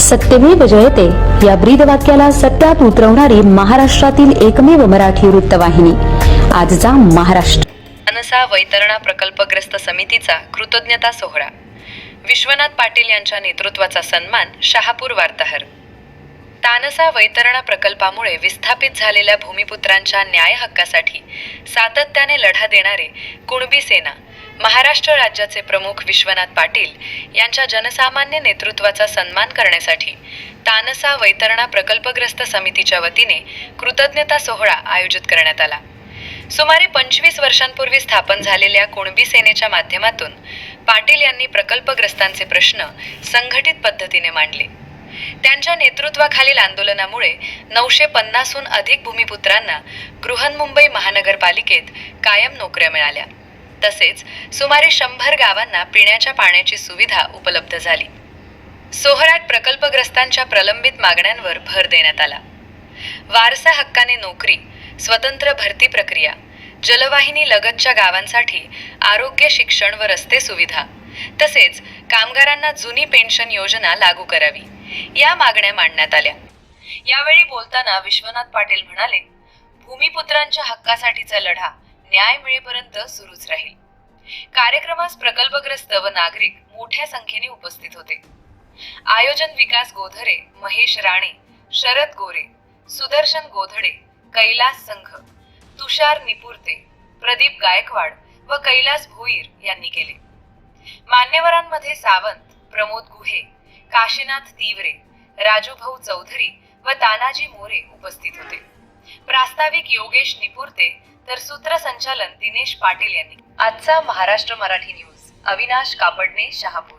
सत्यमेव जयते या ब्रीद वाक्याला सत्यात उतरवणारी महाराष्ट्रातील एकमेव मराठी वृत्तवाहिनी आजचा महाराष्ट्र. अनसा वैतरणा प्रकल्पग्रस्त समितीचा कृतज्ञता सोहळा. विश्वनाथ पाटील यांच्या नेतृत्वाचा सन्मान शहापूर वार्ताहर. तानसा वैतरणा प्रकल्पामुळे विस्थापित झालेल्या भूमिपुत्रांच्या न्याय हक्कासाठी सातत्याने लढा देणारे कुणबी सेना महाराष्ट्र राज्याचे प्रमुख विश्वनाथ पाटील यांच्या जनसामान्य नेतृत्वाचा सन्मान करण्यासाठी तानसा वैतरणा प्रकल्पग्रस्त समितीच्या वतीने कृतज्ञता सोहळा आयोजित करण्यात आला. सुमारे पंचवीस वर्षांपूर्वी स्थापन झालेल्या कुणबी सेनेच्या माध्यमातून पाटील यांनी प्रकल्पग्रस्तांचे प्रश्न संघटित पद्धतीने मांडले. त्यांच्या नेतृत्वाखालील आंदोलनामुळे नऊशे पन्नासहून अधिक भूमिपुत्रांना बृहन्मुंबई महानगरपालिकेत कायम नोकऱ्या मिळाल्या. तसेच सुमारे शंभर गावांना पिण्याच्या पाण्याची सुविधा उपलब्ध झाली. सोहरात प्रकल्पग्रस्तांच्या प्रलंबित मागण्यांवर भर देण्यात आला. वारसा हक्काने नोकरी स्वतंत्र भरती प्रक्रिया जलवाहिनी लगतच्या गावांसाठी आरोग्य शिक्षण व रस्ते सुविधा तसेच कामगारांना जुनी पेन्शन योजना लागू करावी या मागण्या मांडण्यात आल्या. यावेळी बोलताना विश्वनाथ पाटील म्हणाले भूमिपुत्रांच्या हक्कासाठीचा लढा न्याय मिळेपर्यंत सुरूच राहील. कार्यक्रमास प्रकल्पग्रस्त व नागरिक मोठ्या संख्येने उपस्थित होते. आयोजन विकास गोधरे महेश राणे शरद गोरे सुदर्शन गोधडे कैलास संघ तुषार निपुर्ते प्रदीप गायकवाड व कैलास भोईर यांनी केले. मान्यवरांमध्ये सावंत प्रमोद गुहे काशीनाथ तिवरे राजूभाऊ चौधरी व तानाजी मोरे उपस्थित होते. प्रास्ताविक योगेश निपुर्ते तर सूत्रसंचालन दिनेश पाटील यांनी. आजचा महाराष्ट्र मराठी न्यूज. अविनाश कापडणे शहापूर.